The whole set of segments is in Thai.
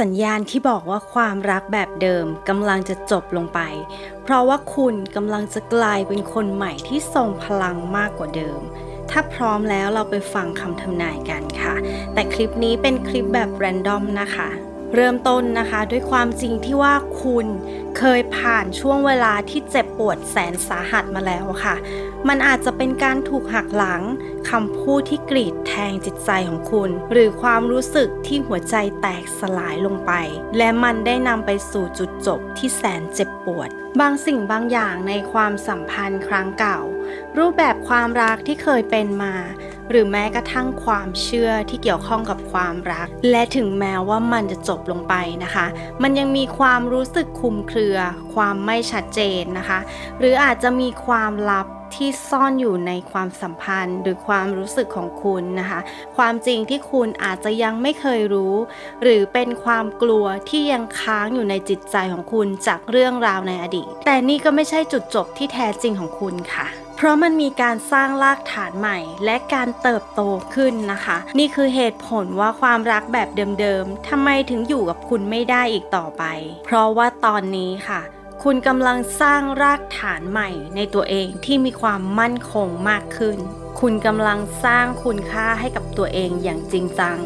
สัญญาณที่บอกว่าความรักแบบเดิมกำลังจะจบลงไป เพราะว่าคุณกำลังจะกลายเป็นคนใหม่ที่ทรงพลังมากกว่าเดิม ถ้าพร้อมแล้วเราไปฟังคำทำนายกันค่ะ แต่คลิปนี้เป็นคลิปแบบแรนดอมนะคะ เริ่มต้นนะคะด้วยความจริงที่ว่าคุณเคยผ่านช่วงเวลาที่เจ็บปวดแสนสาหัสมาแล้วค่ะ มันอาจจะเป็นการถูกหักหลังคำพูดที่กรีดแทงจิตใจของคุณ หรือความรู้สึกที่หัวใจแตกสลายลงไป และมันได้นำไปสู่จุดจบที่แสนเจ็บปวด บางสิ่งบางอย่างในความสัมพันธ์ครั้งเก่า รูปแบบความรักที่เคยเป็นมา หรือแม้กระทั่งความเชื่อที่เกี่ยวข้องกับความรัก และถึงแม้ว่ามันจะจบลงไปนะคะ มันยังมีความรู้สึกคุมเครือ ความไม่ชัดเจนนะคะ หรืออาจจะมีความลับที่ซ่อนอยู่ในความสัมพันธ์ หรือความรู้สึกของคุณนะคะ ความจริงที่คุณอาจจะยังไม่เคยรู้ หรือเป็นความกลัวที่ยังค้างอยู่ในจิตใจของคุณจากเรื่องราวในอดีต แต่นี่ก็ไม่ใช่จุดจบที่แท้จริงของคุณค่ะ เพราะมันมีการสร้างรากฐานใหม่ และการเติบโตขึ้นนะคะ นี่คือเหตุผลว่าความรักแบบเดิมๆทำไมถึงอยู่กับคุณไม่ได้อีกต่อไป เพราะว่าตอนนี้ค่ะ คุณกำลังสร้างรากฐานใหม่ในตัวเองที่มีความมั่นคงมากขึ้นคุณกำลังสร้างคุณค่าให้กับตัวเองอย่างจริงจัง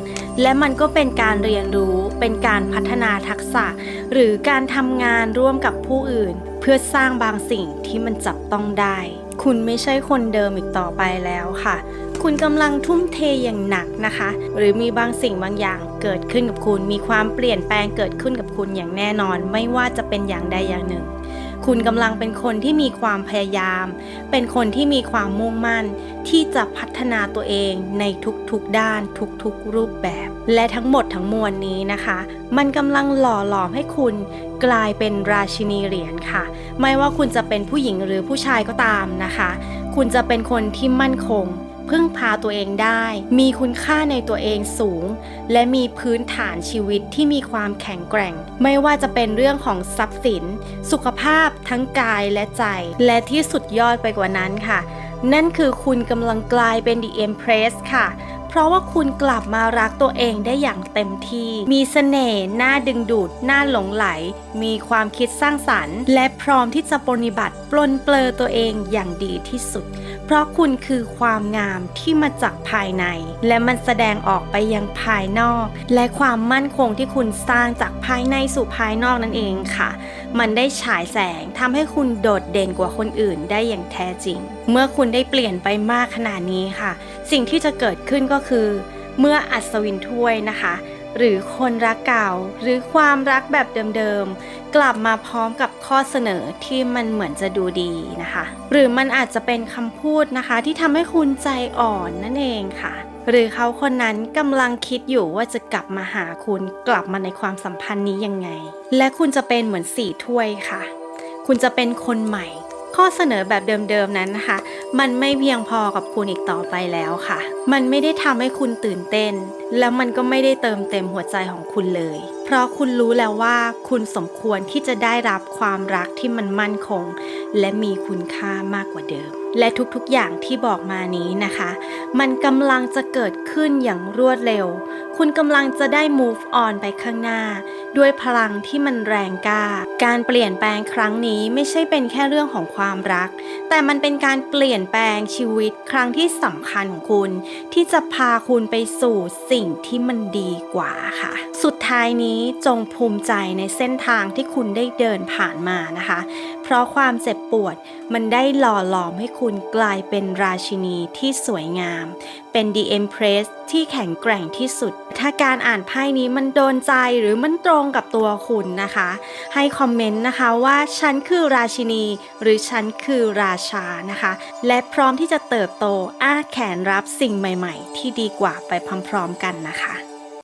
และมันก็เป็นการเรียนรู้ เป็นการพัฒนาทักษะ หรือการทำงานร่วมกับผู้อื่น เพื่อสร้างบางสิ่งที่มันจับต้องได้ คุณไม่ใช่คนเดิมอีกต่อไปแล้วค่ะ คุณกำลังทุ่มเทอย่างหนักนะคะ หรือมีบางสิ่งบางอย่างเกิดขึ้นกับคุณ มีความเปลี่ยนแปลงเกิดขึ้นกับคุณอย่างแน่นอน ไม่ว่าจะเป็นอย่างใดอย่างหนึ่ง คุณกำลังเป็นคนที่มีความพยายาม เป็นคนที่มีความมุ่งมั่น ที่จะพัฒนาตัวเองในทุกๆด้านทุกๆรูปแบบ และทั้งหมดทั้งมวลนี้นะคะ มันกำลังหล่อหลอมให้คุณกลายเป็นราชินีเหรียญค่ะ ไม่ว่าคุณจะเป็นผู้หญิงหรือผู้ชายก็ตามนะคะ คุณจะเป็นคนที่มั่นคง พึ่งพาตัวเองได้ มีคุณค่าในตัวเองสูง และมีพื้นฐานชีวิตที่มีความแข็งแกร่ง ไม่ว่าจะเป็นเรื่องของทรัพย์สิน สุขภาพทั้งกายและใจ และที่สุดยอดไปกว่านั้นค่ะ นั่นคือคุณกำลังกลายเป็น The Empress ค่ะ ราะว่าคุณกลับมารักตัวเองได้อย่างเต็มที่ มีเสน่ห์น่าดึงดูดน่าหลงไหล มีความคิดสร้างสรรค์ และพร้อมที่จะปฏิบัติปลนเปลือตัวเองอย่างดีที่สุด เพราะคุณคือความงามที่มาจากภายใน และมันแสดงออกไปยังภายนอก และความมั่นคงที่คุณสร้างจากภายในสู่ภายนอกนั่นเองค่ะ มันได้ฉายแสงทำให้คุณโดดเด่นกว่าคนอื่นได้อย่างแท้จริง เมื่อคุณได้เปลี่ยนไปมากขนาดนี้ค่ะ สิ่งที่จะเกิดขึ้นก็คือ เมื่ออัศวินถ้วยนะคะ หรือคนรักเก่าหรือความรักแบบเดิมๆ กลับมาพร้อมกับข้อเสนอที่มันเหมือนจะดูดีนะคะ หรือมันอาจจะเป็นคำพูดนะคะ ที่ทำให้คุณใจอ่อนนั่นเองค่ะหรือเขาคนนั้นกำลังคิดอยู่ว่าจะกลับมาหาคุณกลับมาในความสัมพันธ์นี้ยังไง และคุณจะเป็นเหมือนสี่ถ้วยค่ะ คุณจะเป็นคนใหม่ ข้อเสนอแบบเดิมๆนั้นนะคะ มันไม่เพียงพอกับคุณอีกต่อไปแล้วค่ะ มันไม่ได้ทำให้คุณตื่นเต้น แล้วมันก็ไม่ได้เติมเต็มหัวใจของคุณเลย เพราะคุณรู้แล้วว่าคุณสมควรที่จะได้รับความรักที่มันมั่นคง และมีคุณค่ามากกว่าเดิม และทุกๆอย่างที่บอกมานี้นะคะ มันกำลังจะเกิดขึ้นอย่างรวดเร็ว คุณกำลังจะได้ move on ไปข้างหน้า ด้วยพลังที่มันแรงกล้า การเปลี่ยนแปลงครั้งนี้ไม่ใช่เป็นแค่เรื่องของความรัก แต่มันเป็นการเปลี่ยนแปลงชีวิตครั้งที่สำคัญของคุณ ที่จะพาคุณไปสู่สิ่งที่มันดีกว่าค่ะสุดท้ายนี้จงภูมิใจในเส้นทางที่คุณได้เดินผ่านมานะคะ เพราะความเจ็บปวดมันได้หล่อหลอมให้คุณกลายเป็นราชินีที่สวยงาม เป็น The Empress ที่แข็งแกร่งที่สุด ถ้าการอ่านไพ่นี้มันโดนใจหรือมันตรงกับตัวคุณนะคะ ให้คอมเมนต์นะคะว่าฉันคือราชินี หรือฉันคือราชานะคะ และพร้อมที่จะเติบโตอ้าแขนรับสิ่งใหม่ ๆ ที่ดีกว่าไปพร้อมๆกันนะคะ